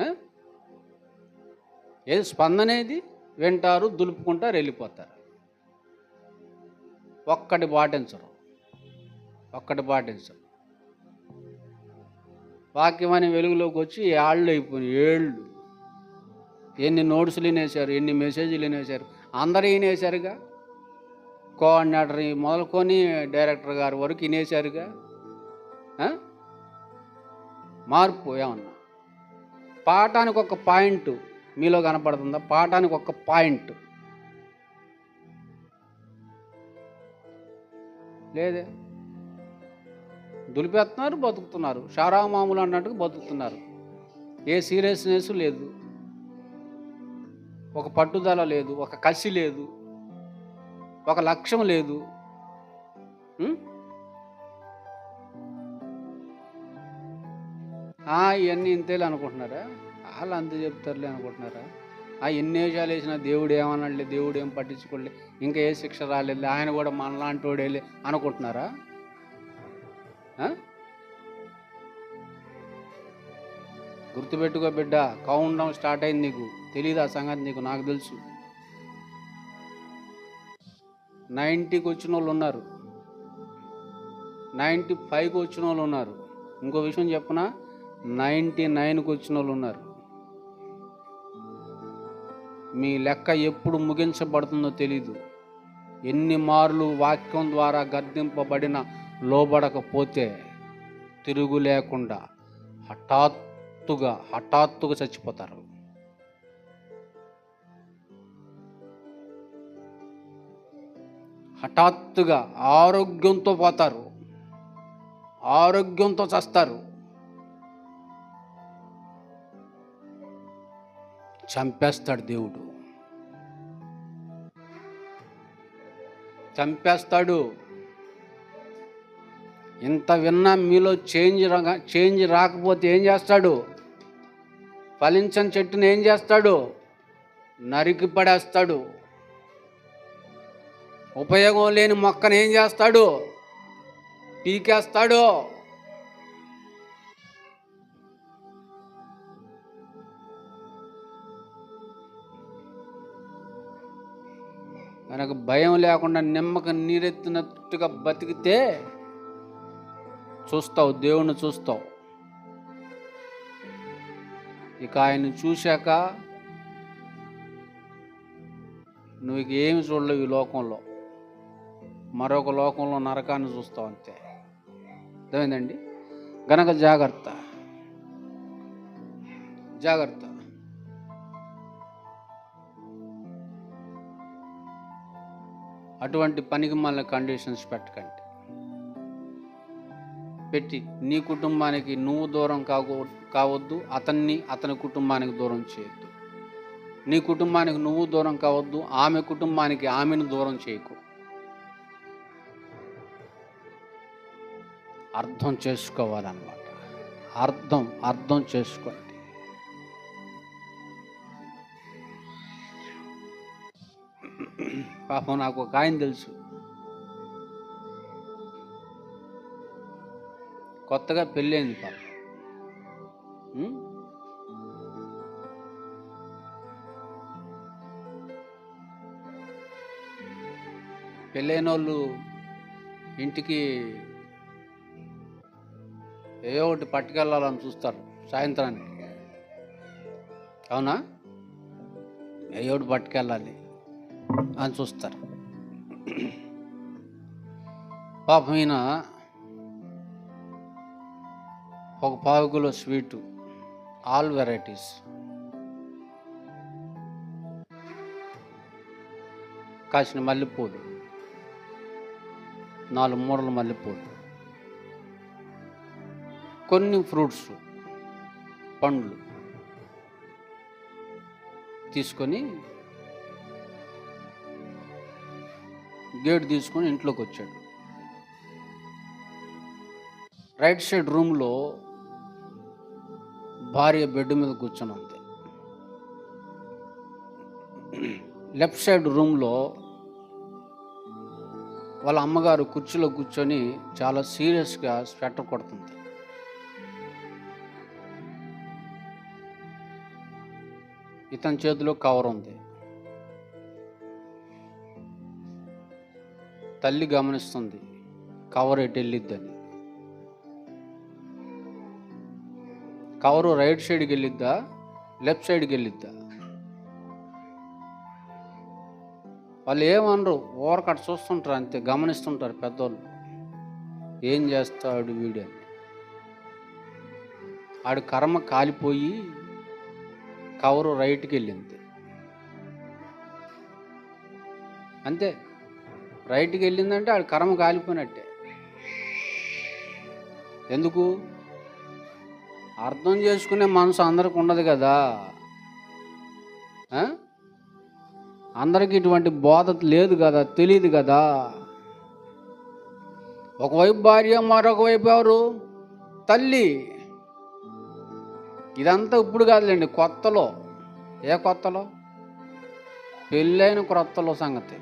ఆ? ఏది స్పందనేది? వింటారు దులుపుకుంటారు వెళ్ళిపోతారు. ఒక్కటి పాటించరు. ఒక్కటి పాటించరు. వాక్యం అనే వెలుగులోకి వచ్చి ఏళ్ళు అయిపోయినాయి. ఏళ్ళు. ఎన్ని నోట్స్లు వినేశారు ఎన్ని మెసేజ్లు వినేశారు అందరూ వినేశారుగా కోఆర్డినేటర్ మొదలుకొని డైరెక్టర్ గారి వరకు వినేశారుగా మార్పు ఏమన్నా? పాఠానికి ఒక పాయింట్ మీలో కనపడుతుందా? పాఠానికి ఒక పాయింట్. లేదే. దులిపేస్తున్నారు బతుకుతున్నారు. షారా మామూలు అన్నట్టుగా బతుకుతున్నారు. ఏ సీరియస్నెస్ లేదు. ఒక పట్టుదల లేదు. ఒక కసి లేదు. ఒక లక్ష్యం లేదు. ఇవన్నీ ఇంతేలే అనుకుంటున్నారా? వాళ్ళు అంతే చెప్తారులే అనుకుంటున్నారా? ఆ ఎన్ని వేషాలు వేసినా దేవుడు ఏమనలే దేవుడు ఏం పట్టించుకోలే ఇంకా ఏ శిక్ష రాలేదు ఆయన కూడా మనలాంటి వాడేలే అనుకుంటున్నారా గుర్తుపెట్టుకో బిడ్డ కౌంట్ డౌన్ స్టార్ట్ అయింది నీకు. తెలియదు ఆ సంగతి నీకు? నాకు తెలుసు. నైంటీకి వచ్చిన వాళ్ళు ఉన్నారు. నైంటీ ఫైవ్కి వచ్చిన వాళ్ళు ఉన్నారు. ఇంకో విషయం చెప్పనా? నైంటీ నైన్కి వచ్చిన వాళ్ళు ఉన్నారు. మీ లెక్క ఎప్పుడు ముగించబడుతుందో తెలీదు. ఎన్ని మార్లు వాక్యం ద్వారా గద్దింపబడిన లోబడకపోతే తిరుగు లేకుండా హఠాత్తుగా హఠాత్తుగా చచ్చిపోతారు. హఠాత్తుగా ఆరోగ్యంతో పోతారు. ఆరోగ్యంతో చస్తారు. చంపేస్తాడు దేవుడు. చంపేస్తాడు. ఇంత విన్నా మీలో చేంజ్ చేంజ్ రాకపోతే ఏం చేస్తాడు? ఫలించని చెట్టుని ఏం చేస్తాడు? నరికి పడేస్తాడు. ఉపయోగం లేని మొక్కను ఏం చేస్తాడు? పీకేస్తాడు. మనకు భయం లేకుండా నిమ్మక నీరెత్తినట్టుగా బతికితే చూస్తావు దేవుణ్ణి చూస్తావు. ఇక ఆయన చూశాక నువ్వు ఏమి చూడలేవు ఈ లోకంలో. మరొక లోకంలో నరకాన్ని చూస్తావు అంతే. అర్థమైందండి? గనక జాగ్రత్త. జాగ్రత్త. అటువంటి పనికి మళ్ళీ కండిషన్స్ పెట్టకండి. పెట్టి నీ కుటుంబానికి నువ్వు దూరం కాకూ కావద్దు అతన్ని అతని కుటుంబానికి దూరం చేయొద్దు. నీ కుటుంబానికి నువ్వు దూరం కావద్దు ఆమె కుటుంబానికి ఆమెను దూరం చేయకు. అర్థం చేసుకోవాలన్నమాట. అర్థం అర్థం చేసుకోవాలి పాపం నాకు ఒక ఆయన తెలుసు. కొత్తగా పెళ్ళైంది పాపం. పెళ్ళైన వాళ్ళు ఇంటికి ఏదో ఒకటి పట్టుకెళ్ళాలని చూస్తారు సాయంత్రానికి. అవునా? ఏదో ఒకటి పట్టుకెళ్ళాలి. అని చూస్తారు. పాపం ఈయన ఒక పావు కిలో స్వీటు ఆల్ వెరైటీస్. కాసిన మల్లెపూలు నాలుగు మూడల మల్లెపూలు. కొన్ని ఫ్రూట్స్ పండ్లు తీసుకొని గేట్ తీసుకొని ఇంట్లోకి వచ్చాడు. రైట్ సైడ్ రూమ్లో భార్య బెడ్ మీద కూర్చొని ఉంది. లెఫ్ట్ సైడ్ రూమ్లో వాళ్ళ అమ్మగారు కుర్చీలో కూర్చొని చాలా సీరియస్గా స్వెటర్ కొడుతుంది. ఇతని చేతిలో కవర్ ఉంది. తల్లి గమనిస్తుంది. కవర్ ఎటు వెళ్ళిద్దని. కవరు రైట్ సైడ్కి వెళ్ళిద్దా? లెఫ్ట్ సైడ్కి వెళ్ళిద్దా? వాళ్ళు ఏమనరు ఓరకట్ట చూస్తుంటారు అంతే గమనిస్తుంటారు పెద్దోళ్ళు. ఏం చేస్తాడు వీడు అని. ఆడు కర్మ కాలిపోయి కవరు రైట్కి వెళ్ళింది. అంతే. రైట్కి వెళ్ళిందంటే ఆడు కర్మ కాలిపోయినట్టే. ఎందుకు? అర్థం చేసుకునే మనసు అందరికి ఉండదు కదా. అందరికీ ఇటువంటి బోధ లేదు కదా తెలియదు కదా. ఒకవైపు భార్య మరొక వైపు ఎవరు? తల్లి. ఇదంతా ఇప్పుడు కాదులేండి కొత్తలో. ఏ కొత్తలో? పెళ్ళైన క్రొత్తలో సంగతి.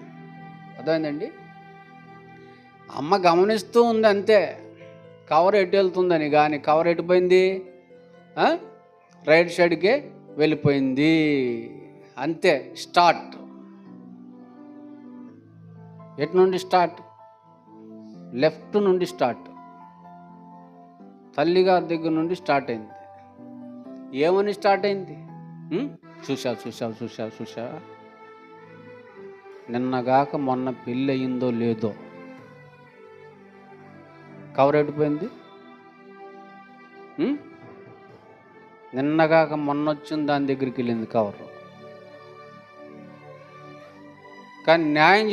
అదేందండి అమ్మ గమనిస్తూ ఉంది అంతే. కవర్ ఎటు వెళ్తుందని కానీ కవర్ ఎటుపోయింది రైట్ సైడ్కే వెళ్ళిపోయింది. అంతే స్టార్ట్. ఎటు నుండి స్టార్ట్? లెఫ్ట్ నుండి స్టార్ట్. తల్లిగారి దగ్గర నుండి స్టార్ట్ అయింది. ఏమని స్టార్ట్ అయింది? చూసావు చూసావు చూసావు చూసావా నిన్నగాక మొన్న పెళ్ళి అయిందో లేదో. కవర్ ఎడిపోయింది నిన్నగాక మొన్న వచ్చింది దాని దగ్గరికి వెళ్ళింది కవర్. కానీ న్యాయం చెప్ప